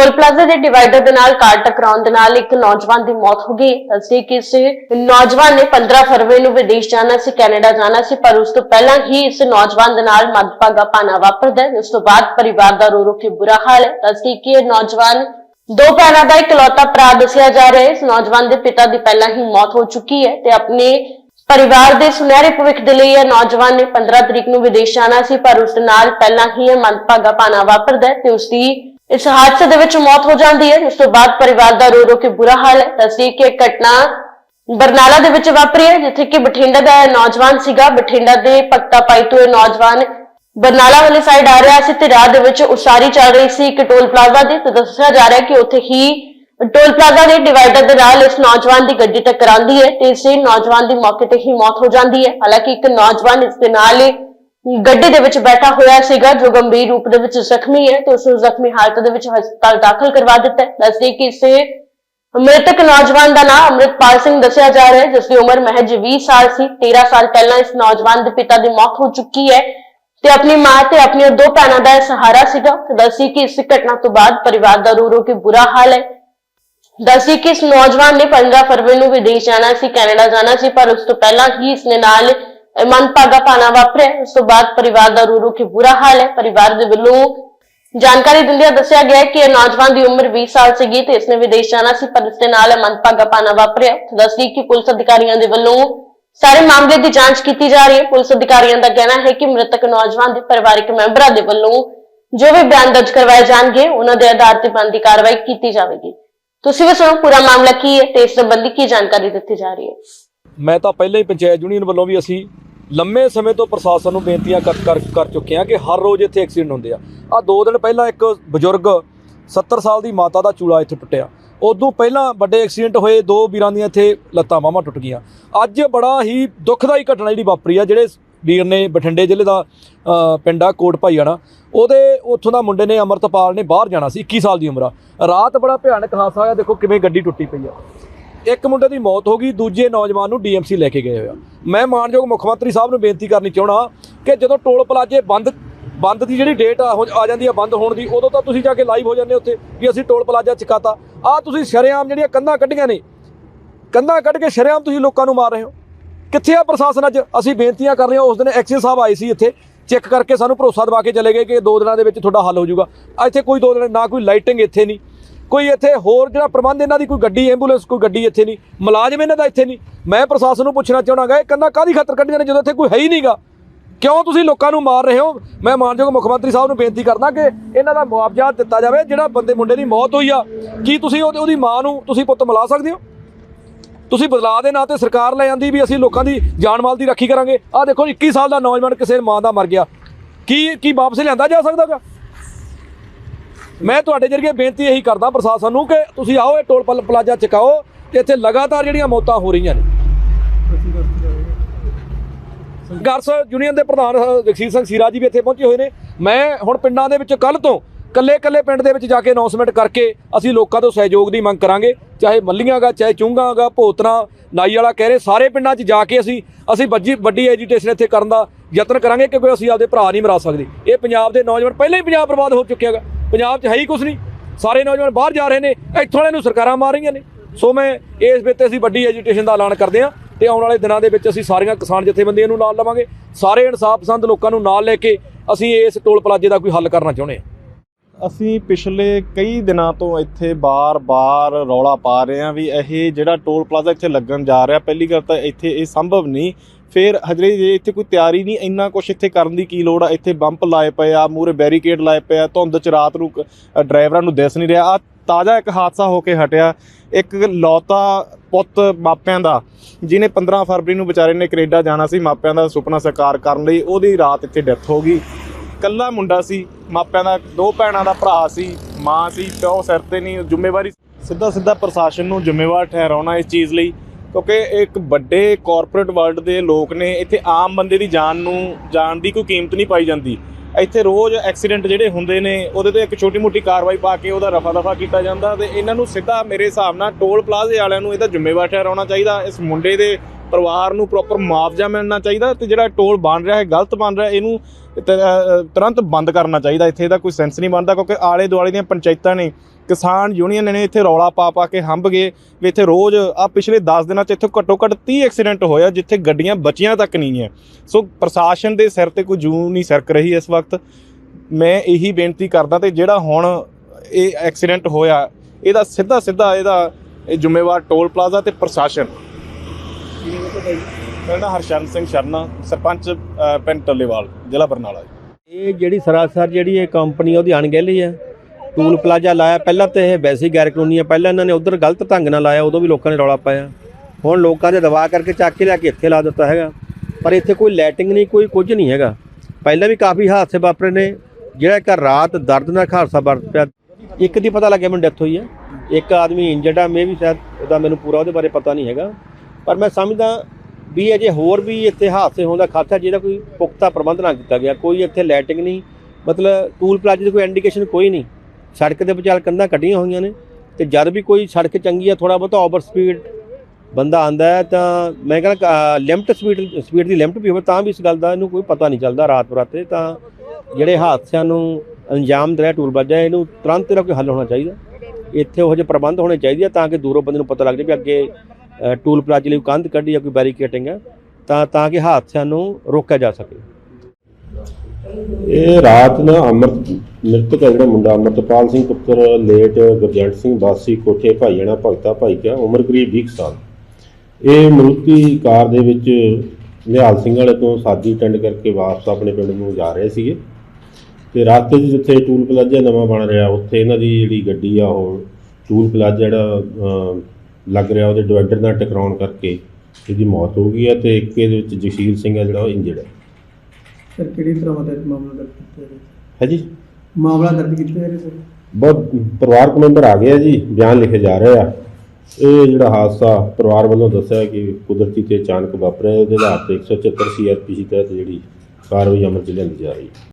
Toll plaza ਦੇ divider ਦੇ ਨਾਲ ਕਾਰ ਟਕਰਾਉਣ ਦੇ ਨਾਲ ਇੱਕ ਨੌਜਵਾਨ ਦੀ ਮੌਤ ਹੋ ਗਈ। ਅਸੀਂ ਕਿਸ ਨੌਜਵਾਨ ਨੇ 15 ਫਰਵਰੀ ਨੂੰ ਵਿਦੇਸ਼ ਜਾਣਾ ਸੀ, ਕੈਨੇਡਾ ਜਾਣਾ ਸੀ, ਪਰ ਉਸ ਤੋਂ ਪਹਿਲਾਂ ਹੀ ਇਸ ਨੌਜਵਾਨ ਦੇ ਨਾਲ ਮਦਭਾਗਾ ਪਾਣਾ ਵਾਪਰਦਾ ਹੈ। ਉਸ ਤੋਂ ਬਾਅਦ ਪਰਿਵਾਰ ਦਾ ਰੋ ਰੋ ਕੇ ਬੁਰਾ ਹਾਲ ਹੈ। ਅਸੀਂ ਕਿ ਇਹ ਨੌਜਵਾਨ, ਦੋ ਭੈਣਾਂ ਦਾ ਇਕਲੌਤਾ ਭਰਾ ਦੱਸਿਆ ਜਾ ਰਿਹਾ ਹੈ। ਇਸ ਨੌਜਵਾਨ ਦੇ ਪਿਤਾ ਦੀ ਪਹਿਲਾਂ ਹੀ ਮੌਤ ਹੋ ਚੁੱਕੀ ਹੈ ਤੇ ਆਪਣੇ ਪਰਿਵਾਰ ਦੇ ਸੁਨਹਿਰੇ ਭਵਿੱਖ ਦੇ ਲਈ ਇਹ ਨੌਜਵਾਨ ਨੇ 15 ਤਰੀਕ ਨੂੰ ਵਿਦੇਸ਼ ਜਾਣਾ ਸੀ, ਪਰ ਉਸ ਨਾਲ ਪਹਿਲਾਂ ਹੀ ਇਹ ਮੰਦਭਾਗਾ ਪਾਣਾ ਵਾਪਰਦਾ ਤੇ ਉਸ ਦੀ ਇਸ ਹਾਦਸੇ ਦੇ ਵਿੱਚ ਮੌਤ ਹੋ ਜਾਂਦੀ ਹੈ ਉਸ ਤੋਂ ਬਾਅਦ ਪਰਿਵਾਰ ਦਾ ਰੋ ਰੋ ਕੇ ਬੁਰਾ ਹਾਲ ਹੈ। ਦੱਸੀ ਕਿ ਘਟਨਾ ਬਰਨਾਲਾ ਦੇ ਵਿੱਚ ਵਾਪਰੀ ਹੈ, ਜਿੱਥੇ ਕਿ ਬਠਿੰਡਾ ਦਾ ਨੌਜਵਾਨ ਸੀਗਾ। ਬਠਿੰਡਾ ਦੇ ਪੱਕਾ ਪਾਈ ਤੋਂ ਇਹ ਨੌਜਵਾਨ ਬਰਨਾਲਾ ਵਾਲੀ ਸਾਈਡ ਆ ਰਿਹਾ ਸੀ ਤੇ ਰਾਹ ਦੇ ਵਿੱਚ ਉਸਾਰੀ ਚੱਲ ਰਹੀ ਸੀ ਇੱਕ ਟੋਲ ਪਲਾਜ਼ਾ ਦੀ। ਤੇ ਦੱਸਿਆ ਜਾ ਰਿਹਾ ਕਿ ਉੱਥੇ ਹੀ ਟੋਲ ਪਲਾਜ਼ਾ ਦੇ ਡਿਵਾਈਡਰ ਦੇ ਨਾਲ ਇਸ ਨੌਜਵਾਨ ਦੀ ਗੱਡੀ ਟਕਰਾਉਂਦੀ ਹੈ ਤੇ ਇਸੇ ਨੌਜਵਾਨ ਦੀ ਮੌਕੇ ਤੇ ਹੀ ਮੌਤ ਹੋ ਜਾਂਦੀ ਹੈ। ਹਾਲਾਂਕਿ ਇੱਕ ਨੌਜਵਾਨ ਇਸ ਦੇ ਨਾਲ ਗੱਡੀ ਦੇ ਵਿੱਚ ਬੈਠਾ ਹੋਇਆ ਸੀਗਾ, ਜੋ ਗੰਭੀਰ ਰੂਪ ਦੇ ਵਿੱਚ ਜ਼ਖਮੀ ਹੈ, ਤੇ ਉਸ ਨੂੰ ਜ਼ਖਮੀ ਹਾਲਤ ਦੇ ਵਿੱਚ ਹਸਪਤਾਲ ਦਾਖਲ ਕਰਵਾ ਦਿੱਤਾ ਹੈ। ਦੱਸਦੇ ਕਿ ਇਸੇ ਮ੍ਰਿਤਕ ਨੌਜਵਾਨ ਦਾ ਨਾਮ ਅੰਮ੍ਰਿਤਪਾਲ ਸਿੰਘ ਦੱਸਿਆ ਜਾ ਰਿਹਾ ਹੈ, ਜਿਸ ਦੀ ਉਮਰ ਮਹਿਜ 20 ਸਾਲ ਸੀ। 13 ਸਾਲ ਪਹਿਲਾਂ ਇਸ ਨੌਜਵਾਨ ਦੇ ਪਿਤਾ ਦੀ ਮੌਤ ਹੋ ਚੁੱਕੀ ਹੈ। ਤੇ ਆਪਣੀ ਮਾਂ ਤੇ ਆਪਣੀਆਂ ਦੋ ਭੈਣਾਂ ਦਾ ਸਹਾਰਾ ਸੀਗਾ। ਤੇ ਦੱਸੀ ਕਿ ਇਸ ਘਟਨਾ ਤੋਂ ਬਾਅਦ ਪਰਿਵਾਰ ਦਾ ਰੋ ਰੋ ਕੇ ਬੁਰਾ ਹਾਲ ਹੈ। ਦੱਸੀ ਕਿ ਇਸ ਨੌਜਵਾਨ ਨੇ 15 ਫਰਵਰੀ ਨੂੰ ਵਿਦੇਸ਼ ਜਾਣਾ ਸੀ, ਕੈਨੇਡਾ ਜਾਣਾ ਸੀ, ਪਰ ਉਸ ਤੋਂ ਪਹਿਲਾਂ ਹੀ ਇਸਨੇ ਨਾਲ ਮਨਪਾਗਾ ਪਾਣਾ ਵਾਪਰਿਆ ਉਸ ਤੋਂ ਬਾਅਦ ਪਰਿਵਾਰ ਦਾ ਰੋ ਰੋ ਕੇ ਬੁਰਾ ਹਾਲ ਹੈ। ਪਰਿਵਾਰ ਦੇ ਵੱਲੋਂ ਜਾਣਕਾਰੀ ਦਿੰਦਿਆਂ ਦੱਸਿਆ ਗਿਆ ਕਿ ਇਹ ਨੌਜਵਾਨ ਦੀ ਉਮਰ 20 ਸਾਲ ਸੀਗੀ ਤੇ ਇਸਨੇ ਵਿਦੇਸ਼ ਜਾਣਾ ਸੀ, ਪਰ ਇਸਦੇ ਨਾਲ ਮਨਪਾਗਾ ਪਾਣਾ ਵਾਪਰਿਆ। ਦੱਸੀ ਕਿ ਪੁਲਿਸ ਅਧਿਕਾਰੀਆਂ ਦੇ ਵੱਲੋਂ ਸਾਰੇ ਮਾਮਲੇ ਦੀ ਜਾਂਚ ਕੀਤੀ ਜਾ ਰਹੀ ਹੈ। ਪੁਲਿਸ ਅਧਿਕਾਰੀਆਂ ਦਾ ਕਹਿਣਾ ਹੈ ਕਿ ਮ੍ਰਿਤਕ ਨੌਜਵਾਨ ਦੇ ਪਰਿਵਾਰਕ ਮੈਂਬਰਾਂ ਦੇ ਵੱਲੋਂ ਜੋ ਵੀ ਬਿਆਨ ਦਰਜ ਕਰਵਾਏ ਜਾਣਗੇ, ਉਹਨਾਂ ਦੇ ਆਧਾਰ ਤੇ ਬਣਦੀ ਕਾਰਵਾਈ ਕੀਤੀ ਜਾਵੇਗੀ। ਤੁਸੀਂ ਵੀ ਸੁਣੋ, ਪੂਰਾ ਮਾਮਲਾ ਕੀ ਹੈ ਤੇ ਇਸ ਸੰਬੰਧੀ ਕੀ ਜਾਣਕਾਰੀ ਦਿੱਤੀ ਜਾ ਰਹੀ ਹੈ? ਮੈਂ ਤਾਂ ਪਹਿਲਾਂ ਹੀ ਪੰਚਾਇਤ ਯੂਨੀਅਨ ਵੱਲੋਂ ਵੀ ਅਸੀਂ ਲੰਮੇ ਸਮੇਂ ਤੋਂ ਪ੍ਰਸ਼ਾਸਨ ਨੂੰ ਬੇਨਤੀਆਂ ਕਰ ਕਰ ਕਰ ਚੁੱਕੇ ਹਾਂ ਕਿ ਹਰ ਰੋਜ਼ ਇੱਥੇ ਐਕਸੀਡੈਂਟ ਹੁੰਦੇ ਆ। ਆ ਦੋ ਦਿਨ ਪਹਿਲਾਂ ਇੱਕ ਬਜ਼ੁਰਗ 70 ਸਾਲ ਦੀ ਮਾਤਾ ਦਾ ਚੂਲਾ ਇੱਥੇ ਟੁੱਟਿਆ ਉਦੋਂ ਪਹਿਲਾਂ ਵੱਡੇ ਐਕਸੀਡੈਂਟ ਹੋਏ ਦੋ ਵੀਰਾਂ ਦੀਆਂ ਇੱਥੇ ਲੱਤਾਂ ਬਾਹਾਂ ਟੁੱਟ ਗਈਆਂ। ਅੱਜ ਬੜਾ ਹੀ ਦੁਖਦਾਈ ਘਟਨਾ ਜਿਹੜੀ ਵਾਪਰੀ ਆ ਜਿਹੜੇ ਵੀਰ ਨੇ ਬਠਿੰਡੇ ਜ਼ਿਲ੍ਹੇ ਦਾ ਅ, ਪਿੰਡ ਆ ਕੋਟ ਭਾਈਆਣਾ। ਉਹਦੇ ਉੱਥੋਂ ਦਾ ਮੁੰਡੇ ਨੇ ਅਮਰਤਪਾਲ ਨੇ ਬਾਹਰ ਜਾਣਾ ਸੀ 21 ਸਾਲ ਦੀ ਉਮਰ ਆ। ਰਾਤ ਬੜਾ ਭਿਆਨਕ ਹਾਦਸਾ ਹੋਇਆ ਦੇਖੋ ਕਿਵੇਂ ਗੱਡੀ ਟੁੱਟੀ ਪਈ ਆ। ਇੱਕ ਮੁੰਡੇ ਦੀ ਮੌਤ ਹੋ ਗਈ, ਦੂਜੇ ਨੌਜਵਾਨ ਨੂੰ ਡੀਐਮਸੀ ਲੈ ਕੇ ਗਏ ਹੋਇਆ ਮੈਂ ਮਾਨਯੋਗ ਮੁੱਖ ਮੰਤਰੀ ਸਾਹਿਬ ਨੂੰ ਬੇਨਤੀ ਕਰਨੀ ਚਾਹਣਾ ਕਿ ਜਦੋਂ ਟੋਲ ਪਲਾਜੇ ਬੰਦ ਬੰਦ ਦੀ ਜਿਹੜੀ ਡੇਟ ਆ, ਹੋ- ਆ ਜਾਂਦੀ ਆ ਬੰਦ ਹੋਣ ਦੀ, ਉਦੋਂ ਤਾਂ ਤੁਸੀਂ ਜਾ ਕੇ ਲਾਈਵ ਹੋ ਜਾਂਦੇ ਉੱਥੇ ਵੀ ਅਸੀਂ ਟੋਲ ਪਲਾਜਾ ਚਕਾਤਾ। ਆ ਤੁਸੀਂ ਸ਼ਰੇਆਮ ਜਿਹੜੀਆਂ ਕੰਧਾਂ ਕੱਢੀਆਂ ਨੇ, ਕੰਧਾਂ ਕੱਢ ਕੇ ਸ਼ਰੇਆਮ ਤੁਸੀਂ ਲੋਕਾਂ ਨੂੰ ਮਾਰ ਰਹੇ ਹੋ। ਕਿੱਥੇ ਆ ਪ੍ਰਸ਼ਾਸਨ ਅੱਜ? ਅਸੀਂ ਬੇਨਤੀਆਂ ਕਰ ਰਹੇ ਹਾਂ, ਉਸ ਦਿਨ ਐਕਸ਼ਨ ਸਾਹਿਬ ਆਏ ਸੀ ਇੱਥੇ, ਚੈੱਕ ਕਰਕੇ ਸਾਨੂੰ ਭਰੋਸਾ ਦਿਵਾ ਕੇ ਚਲੇ ਗਏ ਕਿ ਦੋ ਦਿਨਾਂ ਦੇ ਵਿੱਚ ਤੁਹਾਡਾ ਹੱਲ ਹੋ ਜਾਊਗਾ। ਇੱਥੇ ਕੋਈ ਦੋ ਦਿਨ, ਨਾ ਕੋਈ ਲਾਈਟਿੰਗ ਇੱਥੇ ਨਹੀਂ। ਕੋਈ ਇੱਥੇ ਹੋਰ ਜਿਹੜਾ ਪ੍ਰਬੰਧ ਇਹਨਾਂ ਦੀ, ਕੋਈ ਗੱਡੀ ਐਂਬੂਲੈਂਸ ਕੋਈ ਗੱਡੀ ਇੱਥੇ ਨਹੀਂ, ਮੁਲਾਜ਼ਮ ਇਹਨਾਂ ਦਾ ਇੱਥੇ ਨਹੀਂ। ਮੈਂ ਪ੍ਰਸ਼ਾਸਨ ਨੂੰ ਪੁੱਛਣਾ ਚਾਹਣਾਗਾ ਇਹ ਕੰਧਾਂ ਕਾਦੀ ਖਾਤਰ ਕੱਢੀਆਂ ਨੇ ਜਦੋਂ ਇੱਥੇ ਕੋਈ ਹੈ ਹੀ ਨਹੀਂਗਾ? ਕਿਉਂ ਤੁਸੀਂ ਲੋਕਾਂ ਨੂੰ ਮਾਰ ਰਹੇ ਹੋ? ਮੈਂ ਮਾਨਯੋਗ ਮੁੱਖ ਮੰਤਰੀ ਸਾਹਿਬ ਨੂੰ ਬੇਨਤੀ ਕਰਦਾ ਕਿ ਇਹਨਾਂ ਦਾ ਮੁਆਵਜ਼ਾ ਦਿੱਤਾ ਜਾਵੇ, ਜਿਹੜਾ ਬੰਦੇ, ਮੁੰਡੇ ਦੀ ਮੌਤ ਹੋਈ ਆ। ਕੀ ਤੁਸੀਂ ਉਹਦੀ ਮਾਂ ਨੂੰ ਤੁਸੀਂ ਪੁੱਤ ਮਿਲਾ ਸਕਦੇ ਹੋ? ਤੁਸੀਂ ਬਦਲਾਅ ਦੇ ਨਾਂ ਤੇ ਸਰਕਾਰ ਲੈ ਜਾਂਦੀ ਵੀ ਅਸੀਂ ਲੋਕਾਂ ਦੀ ਜਾਨ ਮਾਲ ਦੀ ਰਾਖੀ ਕਰਾਂਗੇ। ਆਹ ਦੇਖੋ 21 ਸਾਲ ਦਾ ਨੌਜਵਾਨ ਕਿਸੇ ਮਾਂ ਦਾ ਮਰ ਗਿਆ। ਕੀ ਕੀ ਵਾਪਸ ਲਿਆਂਦਾ ਜਾ ਸਕਦਾਗਾ ਮੈਂ ਤੁਹਾਡੇ ਜਰੀਏ ਬੇਨਤੀ ਇਹੀ ਕਰਦਾ ਪ੍ਰਸ਼ਾਸਨ ਨੂੰ ਕਿ ਤੁਸੀਂ ਆਓ, ਇਹ ਟੋਲ ਪਲ- ਪਲਾਜ਼ਾ ਚਕਾਓ ਤੇ ਇੱਥੇ ਲਗਾਤਾਰ ਜਿਹੜੀਆਂ ਮੌਤਾਂ ਹੋ ਰਹੀਆਂ ਨੇ। ਸੰਘਰਸ ਯੂਨੀਅਨ ਦੇ ਪ੍ਰਧਾਨ ਜਗਸੀਰ ਸਿੰਘ ਸੀਰਾ ਜੀ ਵੀ ਇੱਥੇ ਪਹੁੰਚੇ ਹੋਏ ਨੇ। ਮੈਂ ਹੁਣ ਪਿੰਡਾਂ ਦੇ ਵਿੱਚ ਕੱਲ ਤੋਂ ਕੱਲੇ ਕੱਲੇ ਪਿੰਡ ਦੇ ਵਿੱਚ ਜਾ ਕੇ ਅਨਾਉਂਸਮੈਂਟ ਕਰਕੇ ਅਸੀਂ ਲੋਕਾਂ ਤੋਂ ਸਹਿਯੋਗ ਦੀ ਮੰਗ ਕਰਾਂਗੇ। ਚਾਹੇ ਮੱਲੀਆਂਗਾ ਚਾਹੇ ਚੁੰਗਾਂਗਾ ਭੋਤਨਾ, ਨਾਈ ਵਾਲਾ ਕਹਿ ਰਹੇ, ਸਾਰੇ ਪਿੰਡਾਂ 'ਚ ਜਾ ਕੇ ਅਸੀਂ ਅਸੀਂ ਵੱਜੀ ਵੱਡੀ ਐਜੀਟੇਸ਼ਨ ਇੱਥੇ ਕਰਨ ਦਾ ਯਤਨ ਕਰਾਂਗੇ ਕਿਉਂਕਿ ਅਸੀਂ ਆਪਦੇ ਭਰਾ ਨਹੀਂ ਮਰਾ ਸਕਦੇ। ਇਹ ਪੰਜਾਬ ਦੇ ਨੌਜਵਾਨ, ਪਹਿਲਾਂ ਹੀ ਪੰਜਾਬ ਬਰਬਾਦ ਹੋ ਚੁੱਕਿਆ ਹੈਗਾ। ਪੰਜਾਬ 'ਚ ਹੈ ਹੀ ਕੁਝ ਨਹੀਂ। ਸਾਰੇ ਨੌਜਵਾਨ ਬਾਹਰ ਜਾ ਰਹੇ ਨੇ, ਇੱਥੋਂ ਵਾਲਿਆਂ ਨੂੰ ਸਰਕਾਰਾਂ ਮਾਰ ਰਹੀਆਂ ਨੇ। ਸੋ ਮੈਂ ਇਸ ਵਿੱਚ ਅਸੀਂ ਵੱਡੀ ਐਜੀਟੇਸ਼ਨ ਦਾ ਐਲਾਨ ਕਰਦੇ ਹਾਂ ਤੇ ਆਉਣ ਵਾਲੇ ਦਿਨਾਂ ਦੇ ਵਿੱਚ ਅਸੀਂ ਸਾਰੀਆਂ ਕਿਸਾਨ ਜਥੇਬੰਦੀਆਂ ਨੂੰ ਨਾਲ ਲਵਾਂਗੇ। ਸਾਰੇ ਇਨਸਾਫ ਪਸੰਦ ਲੋਕਾਂ ਨੂੰ ਨਾਲ ਲੈ ਕੇ ਅਸੀਂ ਇਸ ਟੋਲ ਪਲਾਜੇ ਦਾ ਕੋਈ ਹੱਲ ਕਰਨਾ ਚਾਹੁੰਦੇ ਹਾਂ। ਅਸੀਂ ਪਿਛਲੇ ਕਈ ਦਿਨਾਂ ਤੋਂ ਇੱਥੇ ਬਾਰ-ਬਾਰ ਰੌਲਾ ਪਾ ਰਹੇ ਹਾਂ ਵੀ ਇਹ ਜਿਹੜਾ ਟੋਲ ਪਲਾਜ਼ਾ ਇੱਥੇ ਲੱਗਣ ਜਾ ਰਿਹਾ, ਪਹਿਲੀ ਗੱਲ ਤਾਂ ਇੱਥੇ ਇਹ ਸੰਭਵ ਨਹੀਂ ਫਿਰ ਹਜਰੇ ਜੇ ਇੱਥੇ ਕੋਈ ਤਿਆਰੀ ਨਹੀਂ, ਇੰਨਾ ਕੁਝ ਇੱਥੇ ਕਰਨ ਦੀ ਕੀ ਲੋੜ ਆ? ਇੱਥੇ ਬੰਪ ਲਾਏ ਪਏ ਆ ਮੂਰੇ ਬੈਰੀਕੇਡ ਲਾਏ ਪਏ ਆ, ਧੁੰਦ ਚ ਰਾਤ ਨੂੰ ਡਰਾਈਵਰਾਂ ਨੂੰ ਦਿਸ ਨਹੀਂ ਰਿਹਾ। ਆ ਤਾਜ਼ਾ ਇੱਕ ਹਾਦਸਾ ਹੋ ਕੇ ਹਟਿਆ। ਇੱਕ ਲੌਤਾ ਪੁੱਤ ਮਾਪਿਆਂ ਦਾ, ਜਿਹਨੇ 15 ਫਰਵਰੀ ਨੂੰ ਵਿਚਾਰੇ ਨੇ ਕੈਨੇਡਾ ਜਾਣਾ ਸੀ, ਮਾਪਿਆਂ ਦਾ ਸੁਪਨਾ ਸਾਕਾਰ ਕਰਨ ਲਈ। ਉਹਦੀ ਰਾਤ ਇੱਥੇ ਡੈਥ ਹੋ ਗਈ। ਕੱਲਾ ਮੁੰਡਾ ਸੀ, ਮਾਪਿਆਂ ਦਾ, ਦੋ ਭੈਣਾਂ ਦਾ ਭਰਾ ਸੀ, ਮਾਂ ਸੀ, ਪਿਓ ਸਿਰ ਤੇ ਨਹੀਂ, ਜ਼ਿੰਮੇਵਾਰੀ ਸਿੱਧਾ ਸਿੱਧਾ ਪ੍ਰਸ਼ਾਸਨ ਨੂੰ ਜ਼ਿੰਮੇਵਾਰ ਠਹਿਰਾਉਣਾ ਇਸ ਚੀਜ਼ ਲਈ। ਕਿਉਂਕਿ ਇੱਕ ਵੱਡੇ ਕਾਰਪੋਰੇਟ ਵਰਲਡ ਦੇ ਲੋਕ ਨੇ, ਇੱਥੇ ਆਮ ਬੰਦੇ ਦੀ ਜਾਨ ਨੂੰ ਜਾਨ ਦੀ ਕੋਈ ਕੀਮਤ ਨਹੀਂ ਪਾਈ ਜਾਂਦੀ। ਇੱਥੇ ਰੋਜ਼ ਐਕਸੀਡੈਂਟ ਜਿਹੜੇ ਹੁੰਦੇ ਨੇ, ਉਹਦੇ ਤੇ ਇੱਕ ਛੋਟੀ ਮੋਟੀ ਕਾਰਵਾਈ ਪਾ ਕੇ ਉਹਦਾ ਰਫਾ ਦਫਾ ਕੀਤਾ ਜਾਂਦਾ ਤੇ ਇਹਨਾਂ ਨੂੰ ਸਿੱਧਾ ਮੇਰੇ ਹਿਸਾਬ ਨਾਲ ਟੋਲ ਪਲਾਜ਼ੇ ਵਾਲਿਆਂ ਨੂੰ ਇਹਦਾ ਜ਼ਿੰਮੇਵਾਰ ਠਹਿਰਾਉਣਾ ਚਾਹੀਦਾ। ਇਸ ਮੁੰਡੇ ਦੇ ਪਰਿਵਾਰ ਨੂੰ ਪ੍ਰੋਪਰ ਮੁਆਵਜ਼ਾ ਮਿਲਣਾ ਚਾਹੀਦਾ ਤੇ ਜਿਹੜਾ ਟੋਲ ਬਣ ਰਿਹਾ ਹੈ, ਗਲਤ ਬਣ ਰਿਹਾ ਇਹਨੂੰ ਤੁਰੰਤ ਬੰਦ ਕਰਨਾ ਚਾਹੀਦਾ। ਇੱਥੇ ਇਹਦਾ ਕੋਈ ਸੈਂਸ ਨਹੀਂ ਬਣਦਾ ਕਿਉਂਕਿ ਆਲੇ ਦੁਆਲੇ ਦੀਆਂ ਪੰਚਾਇਤਾਂ ਨੇ, ਕਿਸਾਨ ਯੂਨੀਅਨ ਨੇ ਇੱਥੇ ਰੌਲਾ ਪਾ ਪਾ ਕੇ ਹੰਬ ਗਏ ਵੀ ਇੱਥੇ ਰੋਜ਼ ਆ ਪਿਛਲੇ 10 ਦਿਨਾਂ 'ਚ ਇੱਥੇ ਘੱਟੋ ਘੱਟ 30 ਐਕਸੀਡੈਂਟ ਹੋਇਆ ਜਿੱਥੇ ਗੱਡੀਆਂ ਬਚੀਆਂ ਤੱਕ ਨਹੀਂ ਹੈ। ਸੋ ਪ੍ਰਸ਼ਾਸਨ ਦੇ ਸਿਰ ਤੇ ਕੋਈ ਜੂ ਨਹੀਂ ਸਰਕ ਰਹੀ ਇਸ ਵਕਤ। ਮੈਂ ਇਹੀ ਬੇਨਤੀ ਕਰਦਾ ਤੇ ਜਿਹੜਾ ਹੁਣ ਇਹ ਐਕਸੀਡੈਂਟ ਹੋਇਆ, ਇਹਦਾ ਸਿੱਧਾ ਸਿੱਧਾ ਇਹਦਾ ਇਹ ਜ਼ਿੰਮੇਵਾਰ ਟੋਲ ਪਲਾਜ਼ਾ ਤੇ ਪ੍ਰਸ਼ਾਸਨ ਮੇਰਾ ਨਾਮ ਹਰਸ਼ਨ ਸਿੰਘ ਸ਼ਰਨਾ ਸਰਪੰਚ ਅ, ਪਿੰਡ ਟੱਲੇਵਾਲ ਜ਼ਿਲ੍ਹਾ ਬਰਨਾਲਾ। ਇਹ ਜਿਹੜੀ ਸਰਾਸਰ ਜਿਹੜੀ ਇਹ ਕੰਪਨੀ ਆ, ਉਹਦੀ ਅਣਗਹਿਲੀ ਹੈ ਟੂਲ ਪਲਾਜ਼ਾ ਲਾਇਆ ਪਹਿਲਾਂ ਤੇ ਇਹ ਵੈਸੇ ਹੀ ਗੈਰ ਕਾਨੂੰਨੀ ਆ ਪਹਿਲਾਂ ਇਹਨਾਂ ਨੇ ਉਧਰ ਗਲਤ ਢੰਗ ਨਾਲ ਲਾਇਆ ਉਦੋਂ ਵੀ ਲੋਕਾਂ ਨੇ ਰੌਲਾ ਪਾਇਆ। ਹੁਣ ਲੋਕਾਂ ਦੇ ਦਬਾਅ ਕਰਕੇ ਚੱਕ ਕੇ ਲਿਆ ਕੇ ਇੱਥੇ ਲਾ ਦਿੱਤਾ ਹੈਗਾ। ਪਰ ਇੱਥੇ ਕੋਈ ਲਾਈਟਿੰਗ ਨਹੀਂ ਕੋਈ ਕੁਝ ਨਹੀਂ ਹੈਗਾ। ਪਹਿਲਾਂ ਵੀ ਕਾਫੀ ਹਾਦਸੇ ਵਾਪਰੇ ਨੇ ਜਿਹੜਾ ਇੱਕ ਰਾਤ ਦਰਦਨਾਕ ਹਾਦਸਾ ਵਾਪਰਿਆ। ਇੱਕ ਦੀ ਪਤਾ ਲੱਗਿਆ ਮੈਨੂੰ ਡੈਥ ਹੋਈ ਹੈ ਇੱਕ ਆਦਮੀ ਇੰਜਰਡ ਆ ਮੈਂ ਵੀ ਸ਼ਾਇਦ ਉਹਦਾ ਮੈਨੂੰ ਪੂਰਾ ਉਹਦੇ ਬਾਰੇ ਪਤਾ ਨਹੀਂ ਹੈਗਾ। ਪਰ ਮੈਂ ਸਮਝਦਾ ਵੀ ਅਜੇ ਹੋਰ ਵੀ ਇੱਥੇ ਹਾਦਸੇ ਹੋਣ ਦਾ ਖਾਤਾ ਜਿਹਦਾ ਕੋਈ ਪੁਖਤਾ ਪ੍ਰਬੰਧ ਨਾ ਕੀਤਾ ਗਿਆ, ਕੋਈ ਇੱਥੇ ਲਾਈਟਿੰਗ ਨਹੀਂ, ਮਤਲਬ ਟੂਲ ਪਲਾਜ਼ੇ ਦੀ ਕੋਈ ਇੰਡੀਕੇਸ਼ਨ ਕੋਈ ਨਹੀਂ। ਸੜਕ ਦੇ ਵਿਚਾਲ ਕੰਧਾਂ ਕੱਢੀਆਂ ਹੋਈਆਂ ਨੇ ਤੇ ਜਦ ਵੀ ਕੋਈ ਸੜਕ ਚੰਗੀ ਆ ਥੋੜਾ ਬਹੁਤਾ ਓਵਰ ਸਪੀਡ ਬੰਦਾ ਆਂਦਾ ਹੈ ਤਾਂ ਮੈਂ ਕਹਿੰਦਾ ਲਿਮਟ ਸਪੀਡ ਸਪੀਡ ਦੀ ਲਿਮਟ ਵੀ ਹੋਵੇ ਤਾਂ ਵੀ ਇਸ ਗੱਲ ਦਾ ਇਹਨੂੰ ਕੋਈ ਪਤਾ ਨਹੀਂ ਚੱਲਦਾ ਰਾਤ ਬਰਾਤੇ, ਤਾਂ ਜਿਹੜੇ ਹਾਦਸਿਆਂ ਨੂੰ ਅੰਜਾਮ ਦੇ ਰਿਹਾ ਟੂਲ ਪਲਾਜ਼ਾ ਇਹਨੂੰ ਤੁਰੰਤ ਇਹਦਾ ਕੋਈ ਹੱਲ ਹੋਣਾ ਚਾਹੀਦਾ। ਇੱਥੇ ਉਹ ਜਿਹੇ ਪ੍ਰਬੰਧ ਹੋਣੇ ਚਾਹੀਦੇ ਆ ਤਾਂ ਕਿ ਦੂਰੋਂ ਬੰਦੇ ਨੂੰ ਪਤਾ ਲੱਗ ਜਾਵੇ ਵੀ ਅੱਗੇ ਟੂਲ ਪਲਾਜ਼ੇ ਲਈ ਕੰਧ ਕੱਢੀ ਜਾਂ ਕੋਈ ਬੈਰੀਕੇਟਿੰਗ ਹੈ, ਤਾਂ ਤਾਂ ਕਿ ਹਾਦਸਿਆਂ ਨੂੰ ਰੋਕਿਆ ਜਾ ਸਕੇ। ਇਹ ਰਾਤ ਨਾ ਅਮਰਤ ਮ੍ਰਿਤਕ ਹੈ ਜਿਹੜਾ ਮੁੰਡਾ, ਅਮਰਤਪਾਲ ਸਿੰਘ ਪੁੱਤਰ, ਲੇਟ ਗੁਰਜੰਟ ਸਿੰਘ ਵਾਸੀ, ਕੋਠੇ ਭਾਈਆਣਾ ਭਗਤਾ ਭਾਈ ਕਿਆ, ਉਮਰ ਕਰੀਬ 20 ਸਾਲ। ਇਹ ਮਰੂਤੀ ਕਾਰ ਦੇ ਵਿੱਚ ਨਿਹਾਲ ਸਿੰਘ ਵਾਲੇ ਤੋਂ ਸਾਦੀ ਟੈਂਡ ਕਰਕੇ ਵਾਪਸ ਆਪਣੇ ਪਿੰਡ ਨੂੰ ਜਾ ਰਹੇ ਸੀਗੇ। ਤੇ ਰਾਸਤੇ 'ਚ ਜਿੱਥੇ ਟੂਲ ਪਲਾਜ਼ਾ ਨਵਾਂ ਬਣ ਰਿਹਾ, ਉੱਥੇ ਇਹਨਾਂ ਦੀ ਜਿਹੜੀ ਗੱਡੀ ਆ, ਉਹ ਟੂਲ ਪਲਾਜ਼ਾ ਜਿਹੜਾ ਲੱਗ ਰਿਹਾ ਉਹਦੇ ਡਿਵਾਈਡਰ ਨਾਲ ਟਕਰਾਉਣ ਕਰਕੇ ਇਹਦੀ ਮੌਤ ਹੋ ਗਈ ਹੈ ਤੇ ਇੱਕ ਇਹਦੇ ਵਿੱਚ ਜਸ਼ੀਲ ਸਿੰਘ ਹੈ ਜਿਹੜਾ ਉਹ ਇੰਜਰਡ ਹੈ। ਸਰ ਕਿਹੜੀ ਤਰ੍ਹਾਂ ਦਾ ਮਾਮਲਾ ਦਰਜ ਕੀਤਾ ਹੈ ਹੈ ਜੀ ਮਾਮਲਾ ਦਰਜ ਕੀਤਾ ਹੈ ਸਰ? ਬਹੁਤ ਪਰਿਵਾਰਕ ਮੈਂਬਰ ਆ ਗਏ ਆ ਜੀ ਬਿਆਨ ਲਿਖੇ ਜਾ ਰਹੇ ਆ। ਇਹ ਜਿਹੜਾ ਹਾਦਸਾ ਪਰਿਵਾਰ ਵੱਲੋਂ ਦੱਸਿਆ ਕਿ ਕੁਦਰਤੀ ਤੇ ਅਚਾਨਕ ਵਾਪਰਿਆ ਇਹਦੇ ਆਧਾਰ ਤੇ 174 ਸੀਆਰਪੀਸੀ ਤਹਿਤ ਜਿਹੜੀ ਕਾਰਵਾਈ ਅਮਲ ਚ ਲਿਆਂਦੀ ਜਾ ਰਹੀ ਹੈ।